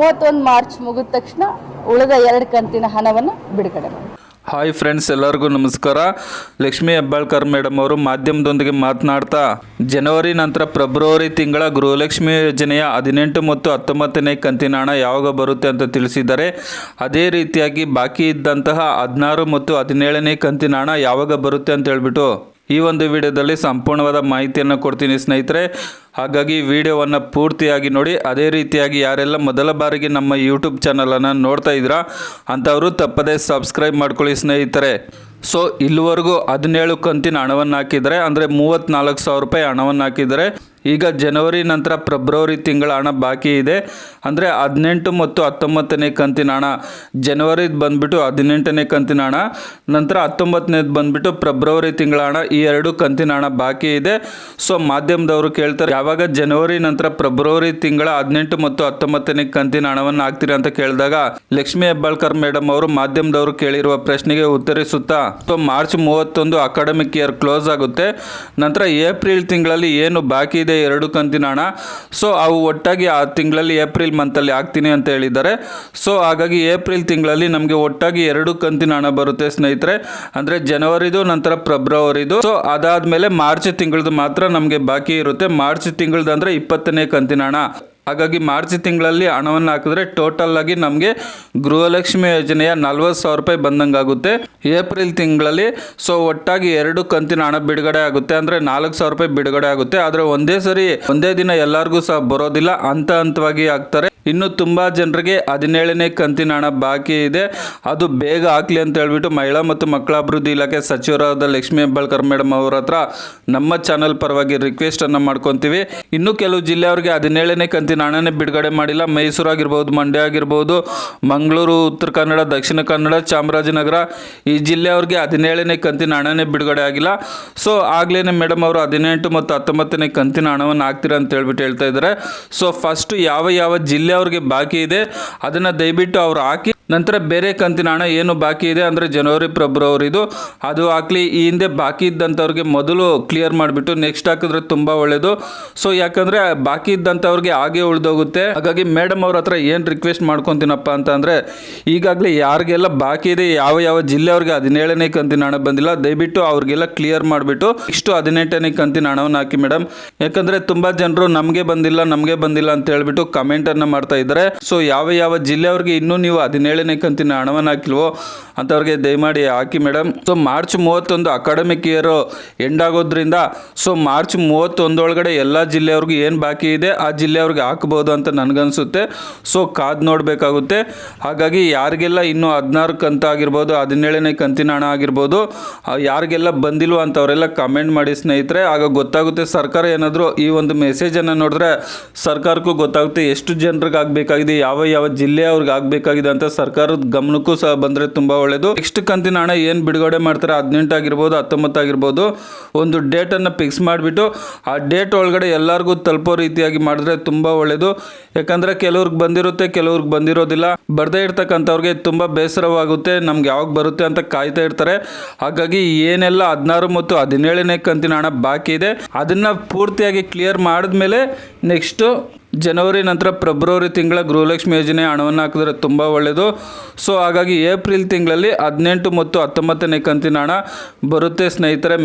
ಮೂವತ್ತೊಂದು ಮಾರ್ಚ್ ಮುಗಿದ ತಕ್ಷಣ ಉಳಿದ ಎರಡು ಕಂತಿನ ಹಣವನ್ನು ಬಿಡುಗಡೆ ಮಾಡಿ. ಹಾಯ್ ಫ್ರೆಂಡ್ಸ್ ಎಲ್ಲರಿಗೂ ನಮಸ್ಕಾರ. ಲಕ್ಷ್ಮೀ ಹೆಬ್ಬಾಳ್ಕರ್ ಮೇಡಮ್ ಅವರು ಮಾಧ್ಯಮದೊಂದಿಗೆ ಮಾತನಾಡ್ತಾ, ಜನವರಿ ನಂತರ ಫೆಬ್ರವರಿ ತಿಂಗಳ ಗೃಹಲಕ್ಷ್ಮಿ ಯೋಜನೆಯ ಹದಿನೆಂಟು ಮತ್ತು ಹತ್ತೊಂಬತ್ತನೇ ಕಂತಿನ ಹಣ ಯಾವಾಗ ಬರುತ್ತೆ ಅಂತ ತಿಳಿಸಿದ್ದಾರೆ ಅದೇ ರೀತಿಯಾಗಿ ಬಾಕಿ ಇದ್ದಂತಹ ಹದಿನಾರು ಮತ್ತು ಹದಿನೇಳನೇ ಕಂತಿನ ಹಣ ಯಾವಾಗ ಬರುತ್ತೆ ಅಂತ ಹೇಳ್ಬಿಟ್ಟು ಈ ಒಂದು ವಿಡಿಯೋದಲ್ಲಿ ಸಂಪೂರ್ಣವಾದ ಮಾಹಿತಿಯನ್ನು ಕೊಡ್ತೀನಿ ಸ್ನೇಹಿತರೆ. ಹಾಗಾಗಿ ವಿಡಿಯೋವನ್ನು ಪೂರ್ತಿಯಾಗಿ ನೋಡಿ. ಅದೇ ರೀತಿಯಾಗಿ ಯಾರೆಲ್ಲ ಮೊದಲ ಬಾರಿಗೆ ನಮ್ಮ ಯೂಟ್ಯೂಬ್ ಚಾನಲನ್ನು ನೋಡ್ತಾ ಇದ್ದೀರಾ ಅಂಥವರು ತಪ್ಪದೇ ಸಬ್ಸ್ಕ್ರೈಬ್ ಮಾಡ್ಕೊಳ್ಳಿ ಸ್ನೇಹಿತರೆ. ಸೊ ಇಲ್ಲಿವರೆಗೂ ಹದಿನೇಳು ಕಂತಿನ ಹಣವನ್ನು ಹಾಕಿದರೆ ಅಂದರೆ ಮೂವತ್ತ್ನಾಲ್ಕು ಸಾವಿರ ರೂಪಾಯಿ ಹಣವನ್ನು ಹಾಕಿದರೆ ಈಗ ಜನವರಿ ನಂತರ ಫೆಬ್ರವರಿ ತಿಂಗಳ ಹಣ ಬಾಕಿ ಇದೆ. ಅಂದರೆ ಹದಿನೆಂಟು ಮತ್ತು ಹತ್ತೊಂಬತ್ತನೇ ಕಂತಿನ ಹಣ. ಜನವರಿದು ಬಂದುಬಿಟ್ಟು ಹದಿನೆಂಟನೇ ಕಂತಿನ ಹಣ. ನಂತರ ಹತ್ತೊಂಬತ್ತನೇದು ಬಂದುಬಿಟ್ಟು ಫೆಬ್ರವರಿ ತಿಂಗಳ ಹಣ. ಈ ಎರಡು ಕಂತಿನ ಹಣ ಬಾಕಿ ಇದೆ. ಸೊ ಮಾಧ್ಯಮದವರು ಕೇಳ್ತಾರೆ, ಯಾವಾಗ ಜನವರಿ ನಂತರ ಫೆಬ್ರವರಿ ತಿಂಗಳ ಹದಿನೆಂಟು ಮತ್ತು ಹತ್ತೊಂಬತ್ತನೇ ಕಂತಿನ ಹಣವನ್ನು ಹಾಕ್ತೀರಾ ಅಂತ ಕೇಳಿದಾಗ ಲಕ್ಷ್ಮೀ ಹೆಬ್ಬಾಳ್ಕರ್ ಮೇಡಮ್ ಅವರು ಮಾಧ್ಯಮದವರು ಕೇಳಿರುವ ಪ್ರಶ್ನೆಗೆ ಉತ್ತರಿಸುತ್ತಾ, ಸೊ ಮಾರ್ಚ್ ಮೂವತ್ತೊಂದು ಅಕಾಡೆಮಿಕ್ ಇಯರ್ ಕ್ಲೋಸ್ ಆಗುತ್ತೆ. ನಂತರ ಏಪ್ರಿಲ್ ತಿಂಗಳಲ್ಲಿ ಏನು ಬಾಕಿ ಇದೆ? ಎರಡು ಕಂತಿನ ಹಣ. ಸೊ ಅವು ಒಟ್ಟಾಗಿ ಆ ತಿಂಗಳಲ್ಲಿ ಏಪ್ರಿಲ್ ಮಂತಲ್ಲಿ ಹಾಕ್ತೀನಿ ಅಂತ ಹೇಳಿದ್ದಾರೆ. ಸೊ ಹಾಗಾಗಿ ಏಪ್ರಿಲ್ ತಿಂಗಳಲ್ಲಿ ನಮಗೆ ಒಟ್ಟಾಗಿ ಎರಡು ಕಂತಿನ ಹಣ ಬರುತ್ತೆ ಸ್ನೇಹಿತರೆ. ಅಂದರೆ ಜನವರಿದು ನಂತರ ಫೆಬ್ರವರಿದು ಸೊ ಅದಾದಮೇಲೆ ಮಾರ್ಚ್ ತಿಂಗಳದು ಮಾತ್ರ ನಮಗೆ ಬಾಕಿ ಇರುತ್ತೆ. ಮಾರ್ಚ್ ತಿಂಗಳದ್ದು ಅಂದರೆ ಇಪ್ಪತ್ತನೇ ಕಂತಿನ ಹಣ. ಹಾಗಾಗಿ ಮಾರ್ಚ್ ತಿಂಗಳಲ್ಲಿ ಹಣವನ್ನು ಹಾಕಿದ್ರೆ ಟೋಟಲ್ ಆಗಿ ನಮಗೆ ಗೃಹಲಕ್ಷ್ಮಿ ಯೋಜನೆಯ ನಲ್ವತ್ತು ಸಾವಿರ ರೂಪಾಯಿ ಬಂದಂಗೆ ಆಗುತ್ತೆ ಏಪ್ರಿಲ್ ತಿಂಗಳಲ್ಲಿ ಸೊ ಒಟ್ಟಾಗಿ ಎರಡು ಕಂತಿನ ಹಣ ಬಿಡುಗಡೆ ಆಗುತ್ತೆ ಅಂದರೆ ನಾಲ್ಕು ಸಾವಿರ ರೂಪಾಯಿ ಬಿಡುಗಡೆ ಆಗುತ್ತೆ. ಆದರೆ ಒಂದೇ ಸರಿ ಒಂದೇ ದಿನ ಎಲ್ಲರಿಗೂ ಸಹ ಬರೋದಿಲ್ಲ. ಹಂತ ಹಂತವಾಗಿ ಹಾಕ್ತಾರೆ. ಇನ್ನು ತುಂಬ ಜನರಿಗೆ ಹದಿನೇಳನೇ ಕಂತಿನ ಹಣ ಬಾಕಿ ಇದೆ. ಅದು ಬೇಗ ಹಾಕ್ಲಿ ಅಂತ ಹೇಳ್ಬಿಟ್ಟು ಮಹಿಳಾ ಮತ್ತು ಮಕ್ಕಳ ಅಭಿವೃದ್ಧಿ ಇಲಾಖೆ ಸಚಿವರಾದ ಲಕ್ಷ್ಮೀ ಹೆಬ್ಬಾಳ್ಕರ್ ಮೇಡಮ್ ಅವರ ಹತ್ರ ನಮ್ಮ ಚಾನಲ್ ಪರವಾಗಿ ರಿಕ್ವೆಸ್ಟ್ ಅನ್ನ ಮಾಡ್ಕೊತೀವಿ. ಇನ್ನು ಕೆಲವು ಜಿಲ್ಲೆಯವ್ರಿಗೆ ಹದಿನೇಳನೇ ಕಂತಿನ ಹಣನೇ ಬಿಡುಗಡೆ ಮಾಡಿಲ್ಲ. ಮೈಸೂರು ಆಗಿರ್ಬೋದು, ಮಂಡ್ಯ ಆಗಿರ್ಬೋದು, ಮಂಗಳೂರು, ಉತ್ತರ ಕನ್ನಡ, ದಕ್ಷಿಣ ಕನ್ನಡ, ಚಾಮರಾಜನಗರ ಈ ಜಿಲ್ಲೆಯವ್ರಿಗೆ ಹದಿನೇಳನೇ ಕಂತಿನ ಹಣನೇ ಬಿಡುಗಡೆ ಆಗಿಲ್ಲ. ಸೊ ಆಗ್ಲೇ ಮೇಡಮ್ ಅವರು ಹದಿನೆಂಟು ಮತ್ತು ಹತ್ತೊಂಬತ್ತನೇ ಕಂತಿನ ಹಣವನ್ನು ಹಾಕ್ತೀರಾ ಅಂತ ಹೇಳ್ಬಿಟ್ಟು ಹೇಳ್ತಾ ಇದ್ದಾರೆ. ಸೊ ಫಸ್ಟ್ ಯಾವ ಯಾವ ಜಿಲ್ಲೆಯವ್ರಿಗೆ ಬಾಕಿ ಇದೆ ಅದನ್ನು ದಯವಿಟ್ಟು ಅವ್ರು ಹಾಕಿ. ನಂತರ ಬೇರೆ ಕಂತಿನ ಹಣ ಏನು ಬಾಕಿ ಇದೆ ಅಂದರೆ ಜನವರಿ ಫೆಬ್ರವರಿದು ಅದು ಹಾಕ್ಲಿ, ಈ ಹಿಂದೆ ಬಾಕಿ ಇದ್ದಂಥವ್ರಿಗೆ ಮೊದಲು ಕ್ಲಿಯರ್ ಮಾಡಿಬಿಟ್ಟು ನೆಕ್ಸ್ಟ್ ಹಾಕಿದ್ರೆ ತುಂಬ ಒಳ್ಳೆಯದು ಸೊ ಯಾಕಂದರೆ ಬಾಕಿ ಇದ್ದಂಥವ್ರಿಗೆ ಹಾಗೆ ಉಳಿದೋಗುತ್ತೆ. ಹಾಗಾಗಿ ಮೇಡಮ್ ಅವ್ರ ಹತ್ರ ಏನು ರಿಕ್ವೆಸ್ಟ್ ಮಾಡ್ಕೊತೀನಪ್ಪ ಅಂತ ಅಂದರೆ ಈಗಾಗಲೇ ಯಾರಿಗೆಲ್ಲ ಬಾಕಿ ಇದೆ, ಯಾವ ಯಾವ ಜಿಲ್ಲೆಯವ್ರಿಗೆ ಹದಿನೇಳನೇ ಕಂತಿನ ಹಣ ಬಂದಿಲ್ಲ, ದಯವಿಟ್ಟು ಅವ್ರಿಗೆಲ್ಲ ಕ್ಲಿಯರ್ ಮಾಡಿಬಿಟ್ಟು ಇಷ್ಟು ಹದಿನೆಂಟನೇ ಕಂತಿನ ಹಣವನ್ನು ಹಾಕಿ ಮೇಡಮ್ ಯಾಕಂದರೆ ತುಂಬ ಜನರು ನಮಗೆ ಬಂದಿಲ್ಲ ನಮಗೆ ಬಂದಿಲ್ಲ ಅಂತ ಹೇಳ್ಬಿಟ್ಟು ಕಮೆಂಟನ್ನು ಮಾಡ್ತಾ ಇದ್ದಾರೆ. ಸೊ ಯಾವ ಯಾವ ಜಿಲ್ಲೆಯವ್ರಿಗೆ ಇನ್ನೂ ನೀವು ಹದಿನೇಳನೇ ಕಂತಿನ ಹಣವನ್ನು ಹಾಕಿಲ್ವೋ ಅಂಥವ್ರಿಗೆ ದಯಮಾಡಿ ಹಾಕಿ ಮೇಡಮ್ ಸೊ ಮಾರ್ಚ್ ಮೂವತ್ತೊಂದು ಅಕಾಡೆಮಿಕ್ ಇಯರು ಎಂಡ್ ಆಗೋದ್ರಿಂದ ಸೊ ಮಾರ್ಚ್ ಮೂವತ್ತೊಂದೊಳಗಡೆ ಎಲ್ಲ ಜಿಲ್ಲೆಯವ್ರಿಗೂ ಏನು ಬಾಕಿ ಇದೆ, ಆ ಜಿಲ್ಲೆಯವ್ರಿಗೆ ಹಾಕ್ಬೋದು ಅಂತ ನನಗನ್ಸುತ್ತೆ. ಸೊ ಕಾದು ನೋಡಬೇಕಾಗುತ್ತೆ. ಹಾಗಾಗಿ ಯಾರಿಗೆಲ್ಲ ಇನ್ನೂ ಹದಿನಾರು ಕಂತು ಆಗಿರ್ಬೋದು, ಹದಿನೇಳನೇ ಕಂತಿನ ಹಣ ಆಗಿರ್ಬೋದು ಯಾರಿಗೆಲ್ಲ ಬಂದಿಲ್ವೋ ಅಂತವರೆಲ್ಲ ಕಮೆಂಟ್ ಮಾಡಿ ಸ್ನೇಹಿತರೆ. ಆಗ ಗೊತ್ತಾಗುತ್ತೆ ಸರ್ಕಾರ ಏನಾದರೂ ಈ ಒಂದು ಮೆಸೇಜನ್ನು ನೋಡಿದ್ರೆ ಸರ್ಕಾರಕ್ಕೂ ಗೊತ್ತಾಗುತ್ತೆ ಎಷ್ಟು ಜನರಿಗೆ ಆಗಬೇಕಾಗಿದೆ ಯಾವ ಯಾವ ಜಿಲ್ಲೆಯವ್ರಿಗೆ ಆಗಬೇಕಾಗಿದೆ ಅಂತ ಸರ್ಕಾರದ ಗಮನಕ್ಕೂ ಸಹ ಬಂದರೆ ತುಂಬ ಒಳ್ಳೆಯದು ನೆಕ್ಸ್ಟ್ ಕಂತಿನ ಹಣ ಏನು ಬಿಡುಗಡೆ ಮಾಡ್ತಾರೆ ಹದಿನೆಂಟಾಗಿರ್ಬೋದು ಹತ್ತೊಂಬತ್ತು ಆಗಿರ್ಬೋದು, ಒಂದು ಡೇಟನ್ನು ಫಿಕ್ಸ್ ಮಾಡಿಬಿಟ್ಟು ಆ ಡೇಟ್ ಒಳಗಡೆ ಎಲ್ಲರಿಗೂ ತಲುಪೋ ರೀತಿಯಾಗಿ ಮಾಡಿದ್ರೆ ತುಂಬ ಒಳ್ಳೆಯದು ಯಾಕಂದರೆ ಕೆಲವ್ರಿಗೆ ಬಂದಿರುತ್ತೆ, ಕೆಲವ್ರಿಗೆ ಬಂದಿರೋದಿಲ್ಲ. ಬರದೇ ಇರ್ತಕ್ಕಂಥವ್ರಿಗೆ ತುಂಬ ಬೇಸರವಾಗುತ್ತೆ, ನಮ್ಗೆ ಯಾವಾಗ ಬರುತ್ತೆ ಅಂತ ಕಾಯ್ತಾ ಇರ್ತಾರೆ. ಹಾಗಾಗಿ ಏನೆಲ್ಲ ಹದಿನಾರು ಮತ್ತು ಹದಿನೇಳನೇ ಕಂತಿನ ಹಣ ಬಾಕಿ ಇದೆ, ಅದನ್ನು ಪೂರ್ತಿಯಾಗಿ ಕ್ಲಿಯರ್ ಮಾಡಿದ್ಮೇಲೆ ನೆಕ್ಸ್ಟು ಜನವರಿ ನಂತರ ಫೆಬ್ರವರಿ ತಿಂಗಳ ಗೃಹಲಕ್ಷ್ಮಿ ಯೋಜನೆ ಹಣವನ್ನು ಹಾಕಿದ್ರೆ ತುಂಬ ಒಳ್ಳೆಯದು ಸೊ ಹಾಗಾಗಿ ಏಪ್ರಿಲ್ ತಿಂಗಳಲ್ಲಿ ಹದಿನೆಂಟು ಮತ್ತು ಹತ್ತೊಂಬತ್ತನೇ ಕಂತಿನ ಹಣ ಬರುತ್ತೆ ಸ್ನೇಹಿತರೆ.